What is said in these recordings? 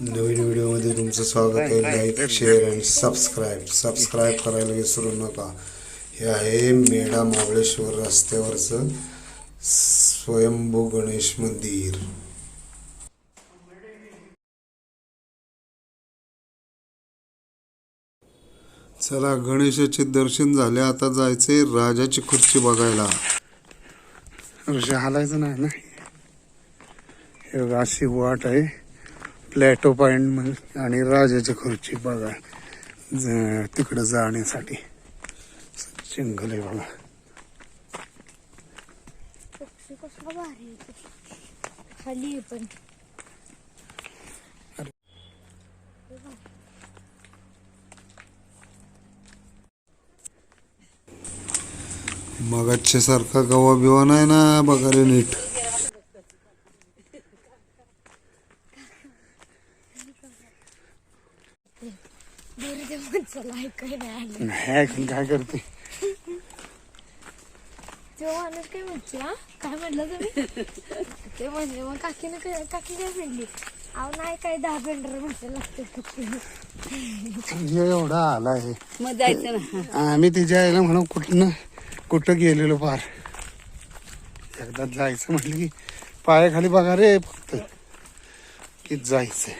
नवीन व्हिडिओमध्ये तुमचं स्वागत आहे. लाईक शेअर आणि सबस्क्राईब सबस्क्राईब करायला विसरू नका. हे आहे मेढा महाबळेश्वर रस्त्यावरचं स्वयंभू गणेश मंदिर. चला गणेशाचे दर्शन झाले. आता जायचंय राजाची खुर्ची बघायला. हालायचं नाही ना? हे अशी वाट आहे. प्लॅटो पॉइंट आणि राजाची खुर्ची बघा. ज- तिकडं जाण्यासाठी. जंगल आहे बघा. खाली पण. मगाच्या सारखा गवा बिवा नाही ना बघा रे नीट बरं त्या माणसाला नाही आलं. नाही ऐकून काय करते? तो माणूस काय म्हणतो हा? काय म्हटलं तुम्ही? ते म्हणले मग काकीनं काय काकी काय म्हणली? अहो नाही काय दहा पेंडर म्हटलं लागते हे एवढा आला आहे मग जायचं ना. आम्ही तिच्या आईला म्हणून कुठं कुठं गेलेलो पार. एकदा जायचं म्हटलं की पायाखाली बघा रे फक्त. की जायचं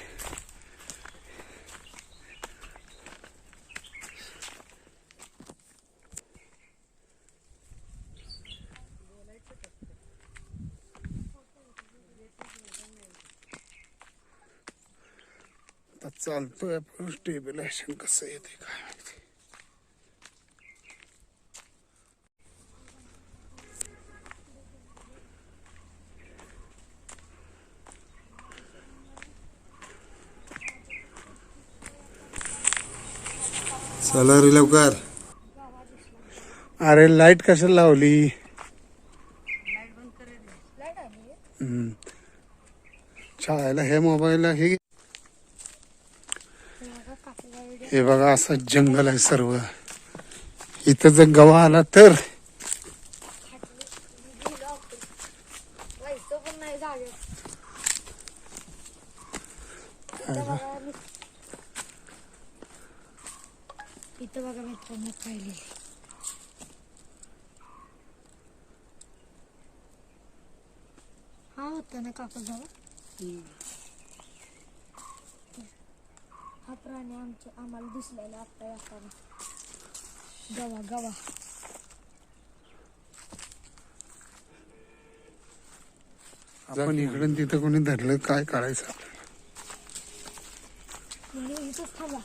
आता चालतोय आपण स्टेबिलायझेशन कसं येते काय माहिती. चला रे लवकर. अरे लाइट कशाला लावली. छायला हे मोबाईल हे हे बघा असं जंगल आहे सर्व. इथं जर गवा आला तर? इथं बघा मित्रांनो पाहिले. हा होता ना काका जावा हा प्राणी आमच्या आम्हाला दिसलेला आता येताना गवा गवा. आपण इकडून तिथं कोणी धरलं काय करायचं आपल्याला? म्हणजे इथंच थांबा.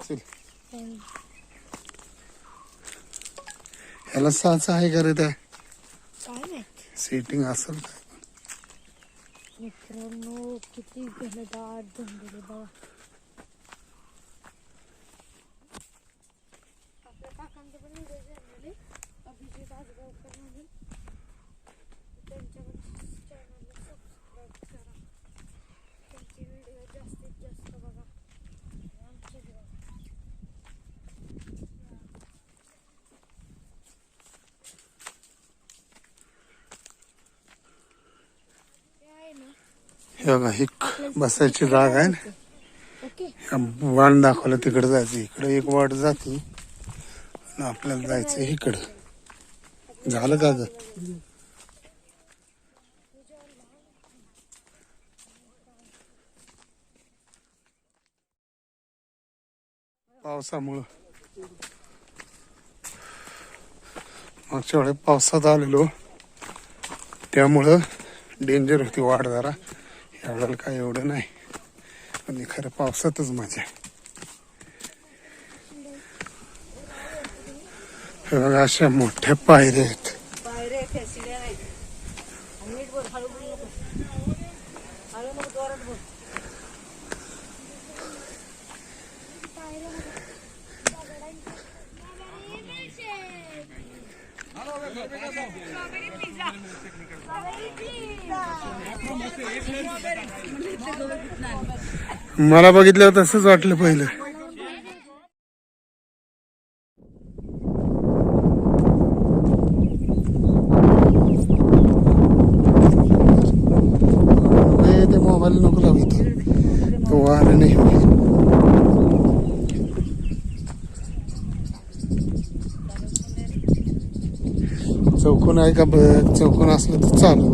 चल. हम्म. ह्याला साच आहे का रे त्या? काय माहीत? सेटिंग असेल काय मित्रांनो किती घनदाट जंगल आहे बघा आपल्या काकांचे पण व्हिडिओ झालेले अभिजित आजगावकर म्हणून त्यांच्या चॅनलला सबस्क्राईब करा त्यांचे व्हिडिओ जास्तीत जास्त बघा आणि आमचे बी बघा हे आहे ना हे बघा ही बसायची जागा आहे ना. वाण दाखवलं तिकडे जायचं. इकडे एक वाट जाते आणि आपल्याला जायचं इकडं. झालं का ग? पावसामुळं. मागच्या वेळेस पावसात आलेलो. त्यामुळं डेंजर होती वाढ जरा. यावेळेला काय एवढं नाही. पण खरं पावसातच मजा आहे. हे बघा अशा मोठ्या पायऱ्या आहेत पायऱ्या आहेत, शिड्या नाहीत. आणि नीट बोल, हळू बोलू नको. हळू नको, जोरात बोल. मला बघितल्यावर तसंच वाटलं पहिलं. ते मोबाईल नको लावतो तो वारं नाही. चौकून आहे का बघ चौकून असलं तर चालू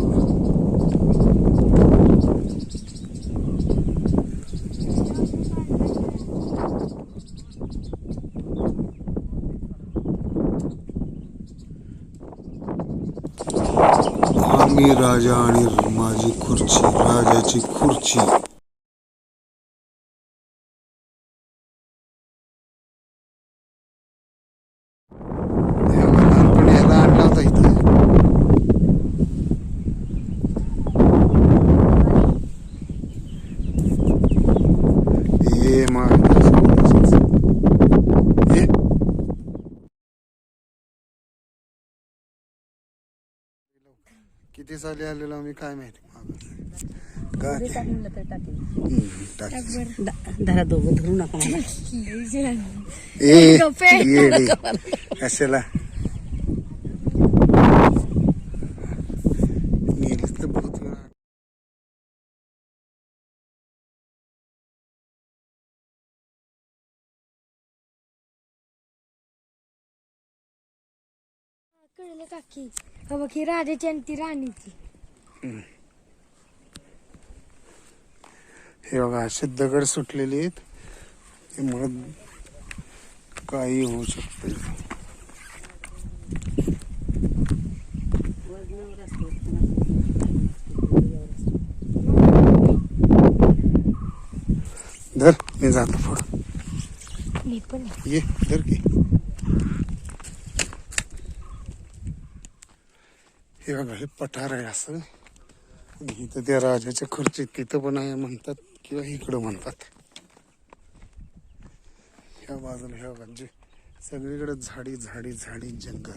आम्ही राजा आणि माझी खुर्ची राजाची खुर्ची तेव्हा लहानपणी याला आणला होता इथं ये मार ये किती साली आलेलो आम्ही काय माहिती मागं. काय हम्म, टाक. द- धरा दोघं धरू नका मला ए गप्पे. येडे. कशाला नेलीस तर बहुत वेळा. कळलं काकी हा बघ ही राजाची आणि ती राणीची. हे बघा असे दगड सुटलेले आहेत. त्यामुळे काही होऊ शकते धर मी जातो पुढं. मी पण. ये धर की. हे बघा हे पठार आहे असं. इथं त्या राजाच्या खुर्चीत तिथं पण आहे म्हणतात किंवा इकडं म्हणतात. ह्या बाजूला ह्या बघा जे सगळीकडे झाडी झाडी झाडी जंगल.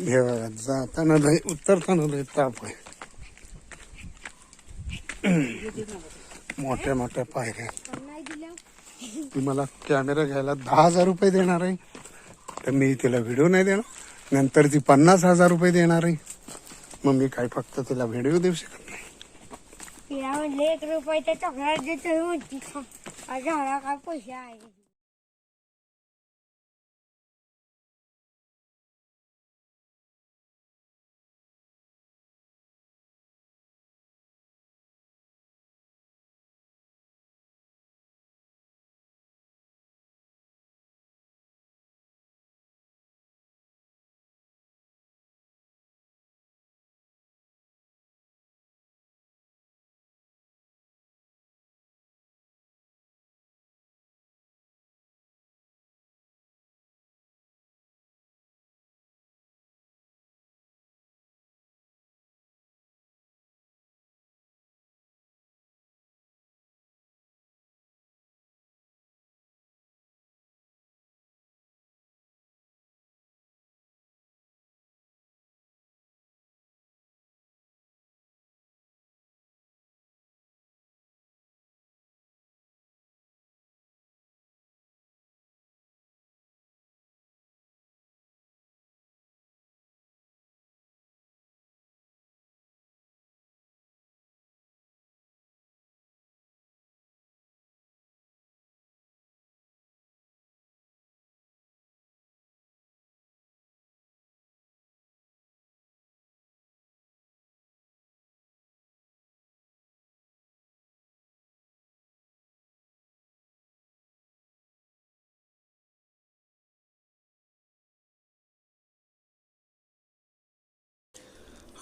हे बघा जाताना लय उतरताना लय ताप आहे. मोठ्या मोठ्या पायऱ्या. पण नाही दिल्या. ती मला कॅमेरा घ्यायला दहा हजार रुपये देणार आहे. तर मी तिला व्हिडिओ नाही देणार. नंतर ती पन्नास हजार रुपये देणार आहे. मग मी काय फक्त तिला व्हिडिओ देऊ शकत नाही. तिला म्हणले एक रुपयाचा चॉकलेट देतो. म्हणते का? काय पैसे आहे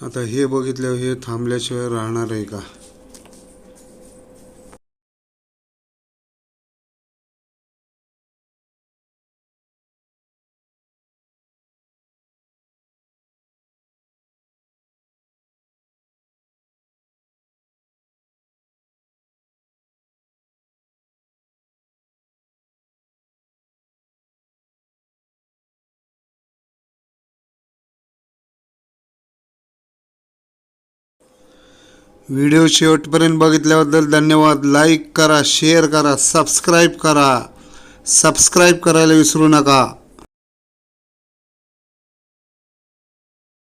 आता हे बघितल्यावर हे थांबल्याशिवाय राहणार आहे का? व्हिडिओ शेवटपर्यंत बघितल्याबद्दल धन्यवाद. लाईक करा शेअर करा सबस्क्राईब करा. सबस्क्राईब करायला विसरू नका.